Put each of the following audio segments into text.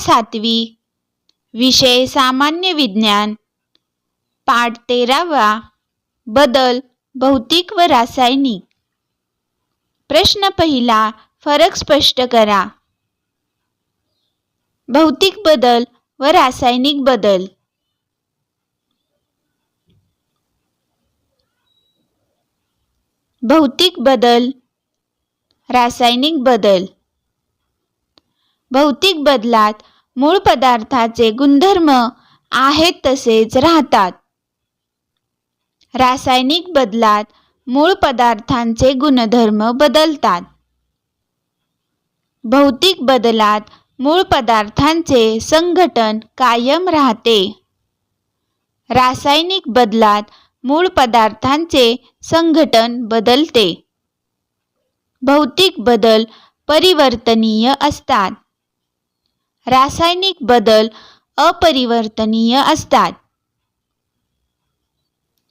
सातवी. विषय सामान्य विज्ञान. पाठ तेरावा. बदल भौतिक व रासायनिक. प्रश्न पहिला फरक स्पष्ट करा. भौतिक बदल व रासायनिक बदल. भौतिक बदल रासायनिक बदल. भौतिक बदलात मूळ पदार्थाचे गुणधर्म आहेत तसेच राहतात. रासायनिक बदलात मूळ पदार्थांचे गुणधर्म बदलतात. भौतिक बदलात मूळ पदार्थांचे संघटन कायम राहते. रासायनिक बदलात मूळ पदार्थांचे संघटन बदलते. भौतिक बदल परिवर्तनीय असतात. रासायनिक बदल अपरिवर्तनीय असतात.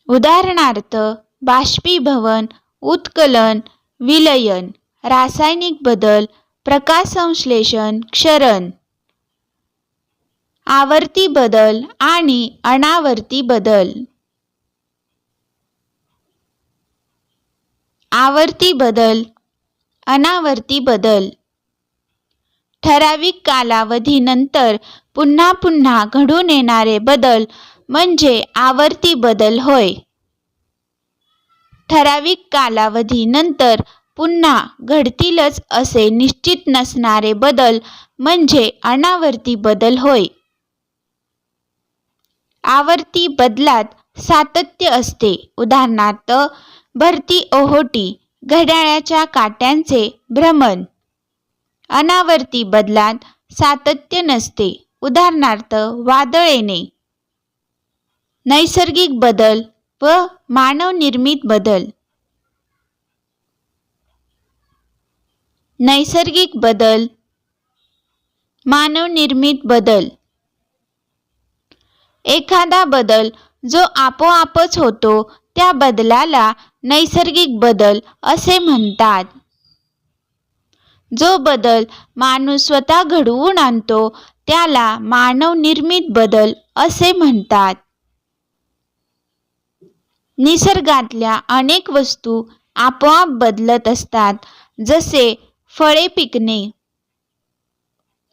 उदाहरणार्थ बाष्पीभवन उत्कलन विलयन रासायनिक बदल प्रकाशसंश्लेषण क्षरण. आवर्ती बदल आणि अनावर्ती बदल. आवर्ती बदल अनावर्ती बदल. ठराविक कालावधीनंतर पुन्हा पुन्हा घडून येणारे बदल म्हणजे आवर्ती बदल होय. ठराविक कालावधीनंतर पुन्हा घडतीलच असे निश्चित नसणारे बदल म्हणजे अनावर्ती बदल होय. आवर्ती बदलात सातत्य असते. उदाहरणार्थ भरती ओहोटी घड्याळाच्या काट्यांचे भ्रमण. अनावर्ती बदलात सातत्य नसते. उदाहरणार्थ वादळ येणे. नैसर्गिक बदल व मानवनिर्मित बदल. नैसर्गिक बदल मानवनिर्मित बदल. एखादा बदल जो आपोआपच होतो त्या बदलाला नैसर्गिक बदल असे म्हणतात. जो बदल माणूस स्वतः घडवून आणतो त्याला मानवनिर्मित बदल असे म्हणतात. निसर्गातल्या अनेक वस्तू आपोआप बदलत असतात जसे फळे पिकणे.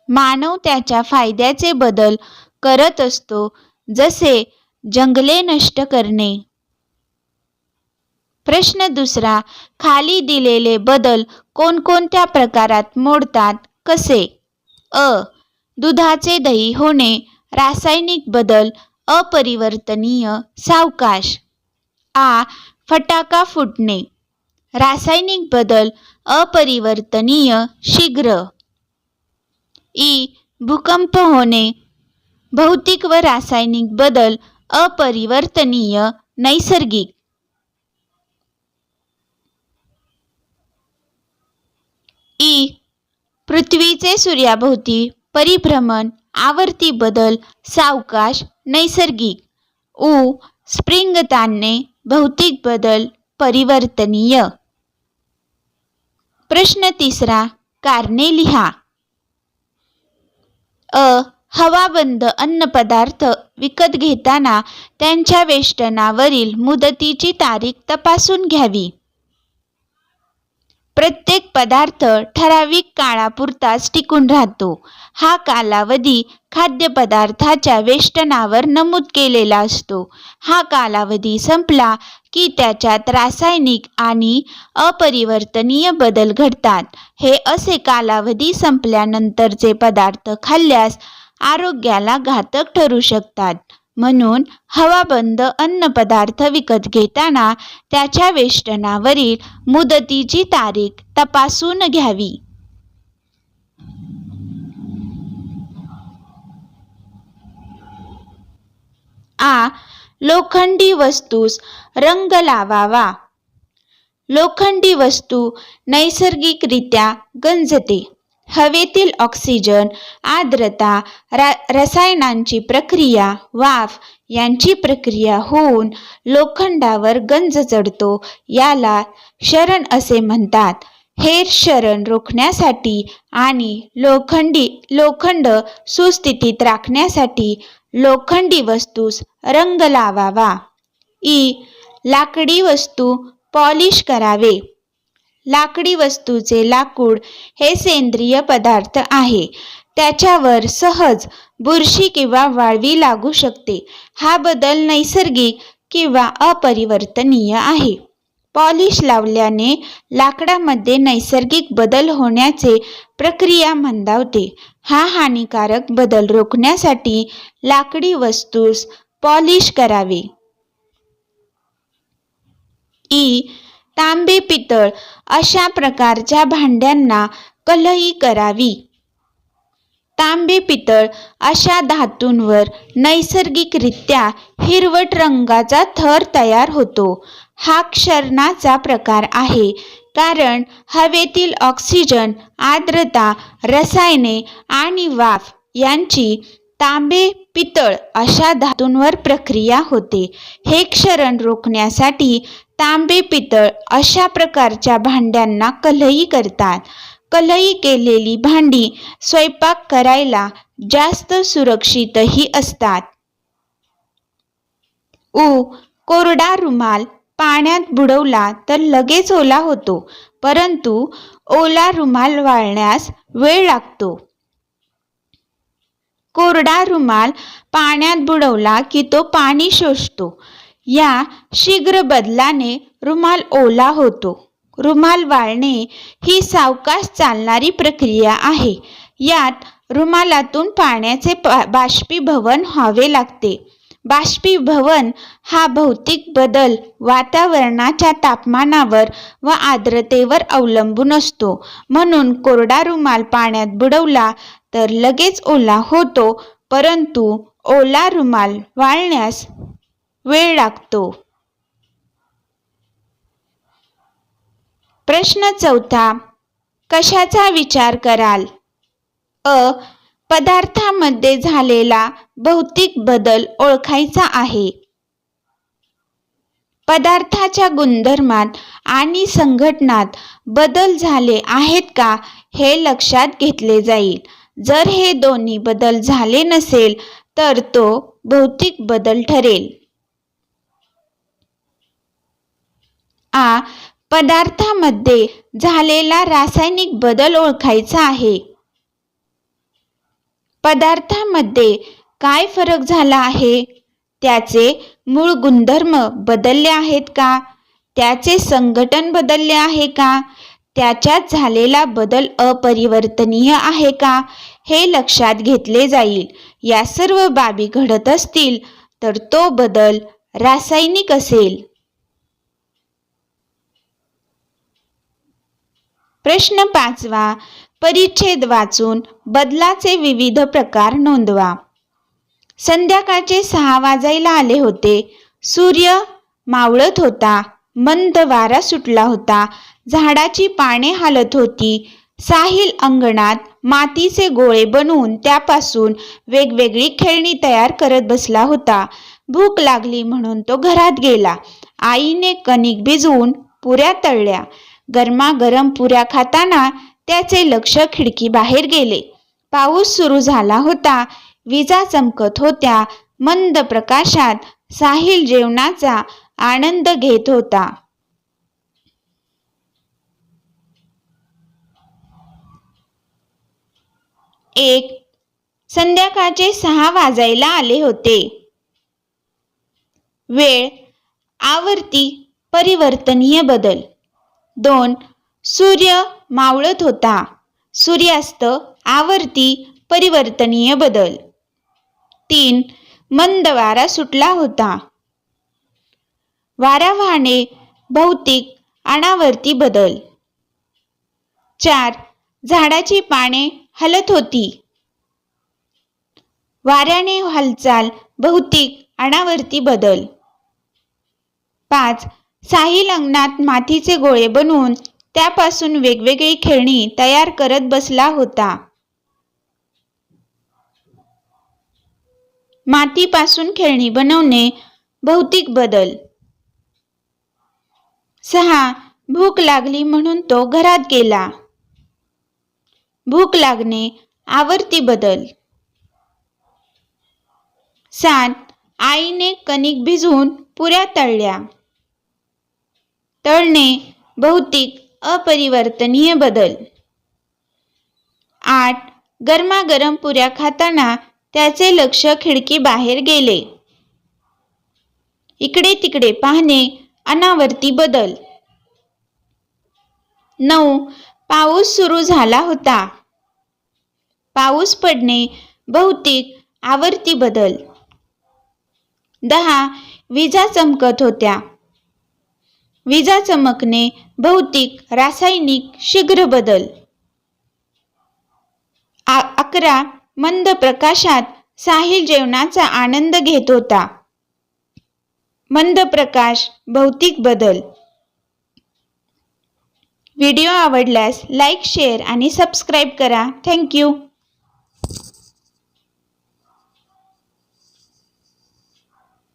मानव त्याच्या फायद्याचे बदल करत असतो जसे जंगले नष्ट करणे. प्रश्न दुसरा खाली दिलेले बदल कोणकोणत्या प्रकारात मोडतात? कसे? अ. दुधाचे दही होणे रासायनिक बदल अपरिवर्तनीय सावकाश. आ. फटाका फुटणे रासायनिक बदल अपरिवर्तनीय शीघ्र. ई. भूकंप होणे भौतिक व रासायनिक बदल अपरिवर्तनीय नैसर्गिक. ई. पृथ्वीचे सूर्याभोवती परिभ्रमण आवर्ती बदल सावकाश नैसर्गिक. उ. स्प्रिंग ताणणे भौतिक बदल परिवर्तनीय. प्रश्न तिसरा कारणे लिहा. अ. हवाबंद अन्नपदार्थ विकत घेताना त्यांच्या वेष्टनावरील मुदतीची तारीख तपासून घ्यावी. प्रत्येक पदार्थ ठराविक काळापुरताच टिकून राहतो. हा कालावधी खाद्यपदार्थाच्या वेष्टनावर नमूद केलेला असतो. हा कालावधी संपला की त्याच्यात रासायनिक आणि अपरिवर्तनीय बदल घडतात. हे असे कालावधी संपल्यानंतरचे पदार्थ खाल्ल्यास आरोग्याला घातक ठरू शकतात. म्हणून हवाबंद अन्नपदार्थ विकत घेताना त्याच्या वेष्टनावरील मुदतीची तारीख तपासून घ्यावी. आ. लोखंडी वस्तूस रंग लावावा. लोखंडी वस्तू नैसर्गिकरित्या गंजते. हवेतील ऑक्सिजन आर्द्रता रा रसायनांची प्रक्रिया वाफ यांची प्रक्रिया होऊन लोखंडावर गंज चढतो याला शरण असे म्हणतात. हे शरण रोखण्यासाठी आणि लोखंडी लोखंड सुस्थितीत राखण्यासाठी लोखंडी वस्तूस रंग लावावा. ई. लाकडी वस्तू पॉलिश करावे. लाकडी वस्तूचे लाकूड हे सेंद्रिय पदार्थ आहे. त्याच्यावर सहज बुरशी किंवा वाळवी लागू शकते. हा बदल नैसर्गिक किंवा अपरिवर्तनीय आहे. पॉलिश लावल्याने लाकडामध्ये नैसर्गिक बदल होण्याचे प्रक्रिया मंदावते. हा हानिकारक बदल रोखण्यासाठी लाकडी वस्तूस पॉलिश करावे. ई. तांबे पितळ अशा प्रकारच्या भांड्यांना कलई करावी. तांबे पितळ अशा धातूंवर नैसर्गिकरित्या हिरवट रंगाचा थर तयार होतो. हा क्षरणाचा प्रकार आहे कारण हवेतील ऑक्सिजन आर्द्रता रसायने आणि वाफ यांची तांबे पितळ अशा धातूंवर प्रक्रिया होते. हे क्षरण रोखण्यासाठी तांबे पितळ अशा प्रकारच्या भांड्यांना कलई करतात. कलई केलेली भांडी स्वयंपाक करायला जास्त सुरक्षितही असतात. उ. कोरडा रुमाल पाण्यात बुडवला तर लगेच ओला होतो परंतु ओला रुमाल वाळण्यास वेळ लागतो. कोरडा रुमाल पाण्यात बुडवला की तो पाणी शोषतो. या शीघ्र बदलाने रुमाल ओला होतो. रुमाल वाळणे ही सावकाश चालणारी प्रक्रिया आहे. यात रुमालातून पाण्याचे बाष्पीभवन व्हावे लागते. बाष्पीभवन हा भौतिक बदल वातावरणाच्या तापमानावर व आर्द्रतेवर अवलंबून असतो. म्हणून कोरडा रुमाल पाण्यात बुडवला तर लगेच ओला होतो परंतु ओला रुमाल वाळण्यास वेळ लागतो. प्रश्न चौथा कशाचा विचार कराल? अ पदार्थामध्ये झालेला भौतिक बदल ओळखायचा आहे. पदार्थाच्या गुणधर्मात आणि संघटनात बदल झाले आहेत का हे लक्षात घेतले जाईल. जर हे दोन्ही बदल झाले नसेल तर तो भौतिक बदल ठरेल. आ पदार्थामध्ये झालेला रासायनिक बदल ओळखायचा आहे. पदार्थामध्ये काय फरक झाला आहे? त्याचे मूळ गुणधर्म बदलले आहेत का? त्याचे संघटन बदलले आहे का? त्याच्यात झालेला बदल अपरिवर्तनीय आहे का? हे लक्षात घेतले जाईल. या सर्व बाबी घडत असतील तर तो बदल रासायनिक असेल. प्रश्न पाचवा. परिच्छेद वाचून बदलाचे विविध प्रकार नोंदवा. संध्याकाळचे सहा वाजायला आले होते. सूर्य मावळत होता. मंद वारा सुटला होता. झाडाची पाने हालत होती. साहिल अंगणात मातीचे गोळे बनवून त्यापासून वेगवेगळी खेळणी तयार करत बसला होता. भूक लागली म्हणून तो घरात गेला. आईने कणिक भिजवून पुऱ्या तळल्या. गरमागरम पुऱ्या खाताना त्याचे लक्ष खिडकी बाहेर गेले. पाऊस सुरू झाला होता. विजा चमकत होत्या. मंद प्रकाशात साहिल जेवणाचा आनंद घेत होता. एक संध्याकाळचे सहा वाजायला आले होते. वेळ आवर्ती परिवर्तनीय बदल. दोन सूर्य मावळत होता. सूर्यास्त आवर्ती परिवर्तनीय बदल. तीन मंद वारा सुटला होता. वारा वाहणे भौतिक अनावर्ती बदल. चार झाडाची पाने हलत होती. वाऱ्याने हालचाल भौतिक अनावर्ती बदल. पाच साहिल अंगणात मातीचे गोळे बनवून त्यापासून वेगवेगळी खेळणी तयार करत बसला होता. मातीपासून खेळणी बनवणे भौतिक बदल. सहा भूक लागली म्हणून तो घरात गेला. भूक लागणे आवर्ती बदल. सात आईने कणिक भिजवून पुऱ्या तळल्या. तळणे भौतिक अपरिवर्तनीय बदल. आठ गरमागरम पुऱ्या खाताना त्याचे लक्ष खिडकी बाहेर गेले. इकडे तिकडे पाहणे अनावर्ती बदल. नऊ पाऊस सुरू झाला होता. पाऊस पडणे भौतिक आवर्ती बदल. दहा विजा चमकत होत्या. विजा चमकणे भौतिक रासायनिक शीघ्र बदल. आ अकरा मंद प्रकाशात साहिल जेवणाचा आनंद घेत होता. मंद प्रकाश भौतिक बदल. व्हिडिओ आवडल्यास लाईक शेअर आणि सबस्क्राईब करा. Thank you.